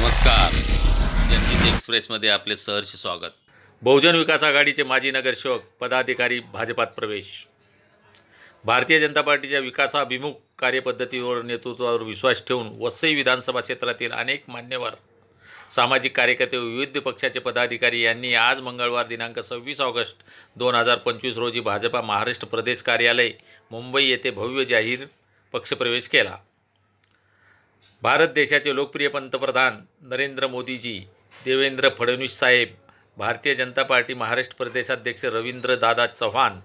नमस्कार. जनहित एक्सप्रेसमध्ये आपले सहर्ष स्वागत. बहुजन विकास आघाडीचे माजी नगरसेवक पदाधिकारी भाजपात प्रवेश. भारतीय जनता पार्टीच्या विकासाभिमुख कार्यपद्धतीवर नेतृत्वावर विश्वास ठेवून वसई विधानसभा क्षेत्रातील अनेक मान्यवर सामाजिक कार्यकर्ते व विविध पक्षाचे पदाधिकारी यांनी आज मंगळवार दिनांक सव्वीस ऑगस्ट दोन हजार पंचवीस रोजी भाजपा महाराष्ट्र प्रदेश कार्यालय मुंबई येथे भव्य जाहीर पक्षप्रवेश केला. भारत देशाचे लोकप्रिय पंतप्रधान नरेंद्र मोदीजी देवेंद्र फडणवीस साहेब भारतीय जनता पार्टी महाराष्ट्र प्रदेशाध्यक्ष रवींद्र दादा चव्हाण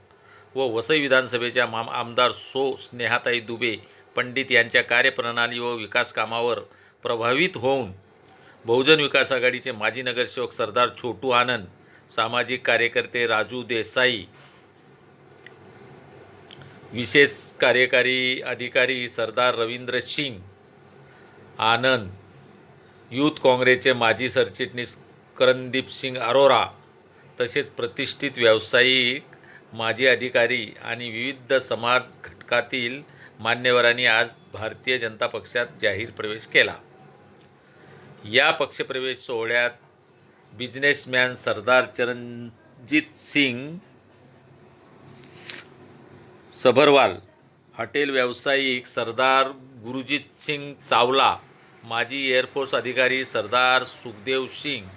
व वसई विधानसभेच्या माम आमदार सो स्नेहाताई दुबे पंडित यांच्या कार्यप्रणाली व विकास कामावर प्रभावित होऊन बहुजन विकास आघाडीचे माजी नगरसेवक सरदार छोटू आनंद सामाजिक कार्यकर्ते राजू देसाई विशेष कार्यकारी अधिकारी सरदार रवींद्र सिंग आनंद यूथ काँग्रेसचे माजी सरचिटणीस करणदीप सिंग अरोरा तसेच प्रतिष्ठित व्यावसायिक माजी अधिकारी आणि विविध समाज घटकातील मान्यवरांनी आज भारतीय जनता पक्षात जाहीर प्रवेश केला. या पक्षप्रवेश सोहळ्यात बिझनेसमॅन सरदार चरणजीत सिंग सबरवाल हॉटेल व्यावसायिक सरदार गुरुजीत सिंग चावला माजी एअरफोर्स अधिकारी सरदार सुखदेव सिंग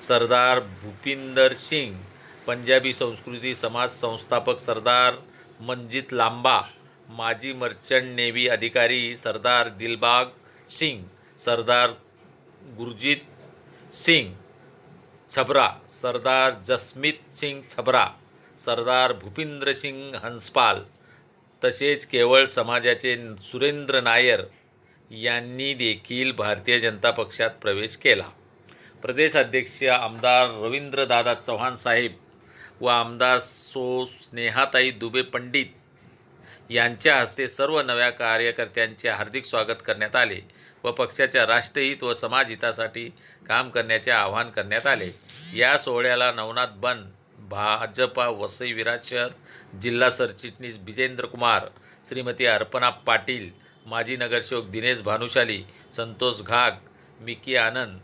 सरदार भूपिंदर सिंग पंजाबी संस्कृती समाज संस्थापक सरदार मंजित लांबा माजी मर्चंट नेव्ही अधिकारी सरदार दिलबाग सिंग सरदार गुरजीत सिंग छबरा सरदार जसमीत सिंग छबरा सरदार भूपिंद्र सिंग हंसपाल। तसेच केवळ समाजाचे सुरेंद्र नायर यांनी देखील भारतीय जनता पक्षात प्रवेश केला. प्रदेशाध्यक्ष आमदार रवींद्रदादा चव्हाण साहेब व आमदार सो स्नेहाताई दुबे पंडित यांच्या हस्ते सर्व नव्या कार्यकर्त्यांचे हार्दिक स्वागत करण्यात आले व पक्षाच्या राष्ट्रहित व समाजहितासाठी काम करण्याचे आवाहन करण्यात आले. या सोहळ्याला नवनाथ बन भाजपा वसई विराज शहर जिल्हा सरचिटणीस विजेंद्र कुमार श्रीमती अर्पणा पाटील माजी नगरसेवक दिनेश भानुशाली संतोष घाग मिकी आनंद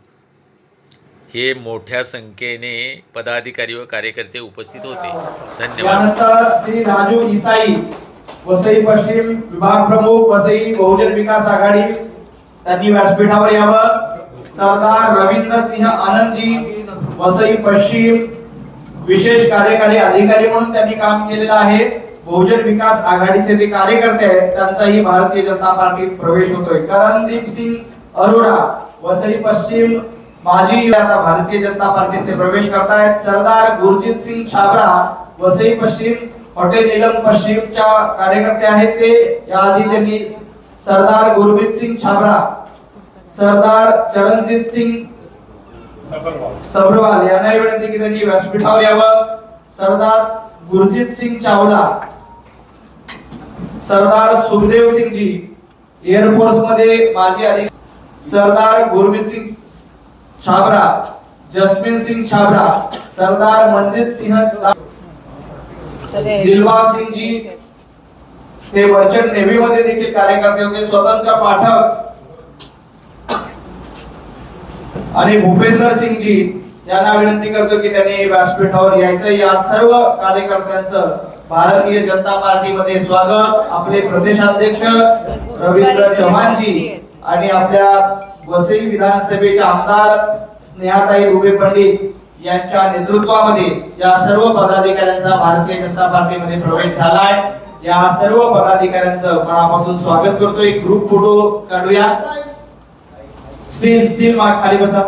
हे मोठ्या संख्येने पदाधिकारी व कार्यकर्ते उपस्थित होते. धन्यवाद. श्री राजू इसाई वसई पश्चिम विभाग प्रमुख वसई बहुजन विकास आघाडी त्यांनी व्यासपीठावर यावं. सरदार रवींद्र सिंह आनंदजी वसई पश्चिम विशेष कार्यकारी अधिकारी म्हणून त्यांनी काम केलेलं आहे. बहुजन विकास आघाडीचे जे कार्यकर्ते आहेत त्यांचाही भारतीय जनता पार्टीत प्रवेश होतोय. करणदीप सिंग अरोरा वसई पश्चिम माजी आता भारतीय जनता पार्टीत ते प्रवेश करतायत. सरदार गुरजीत सिंग छाबरा वसई पश्चिम हॉटेल निलम पश्चिमच्या कार्यकर्ते आहेत ते. याआधी त्यांनी सरदार गुरमीत सिंग छाबरा सरदार चरणजीत सिंग सबरवाल यांना विनंती की त्यांनी व्यासपीठावर यावं. सरदार गुरजीत सिंग चावला. सरदार सुखदेव सिंग जी एअरफोर्समध्ये माजी अधिकारी सरदार गुरमीत सिंग छाबरा जसमीन सिंग छाबरा सरदार मंजित सिंह दिलबाग सिंग जी ते मर्चंट नेव्ही मध्ये देखील कार्यकर्ते होते स्वतंत्र पाठक. आणि भूपेंद्र सिंग जी यांना विनंती करतो की त्यांनी व्यासपीठावर यायचं. या सर्व कार्यकर्त्यांचं भारतीय जनता पार्टीमध्ये स्वागत. आपले प्रदेशाध्यक्ष रवींद्र चव्हाणजी आणि आपल्या वसई विधानसभेचे आमदार स्नेहाताई दुबे पंडित यांच्या नेतृत्वामध्ये या सर्व पदाधिकाऱ्यांचा भारतीय जनता पार्टीमध्ये प्रवेश झालाय. या सर्व पदाधिकाऱ्यांचं मनापासून स्वागत करतोय. ग्रुप फोटो काढूया. स्टील स्टील माग खाली बसा.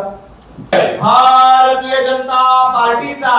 भारतीय जनता पार्टीचा.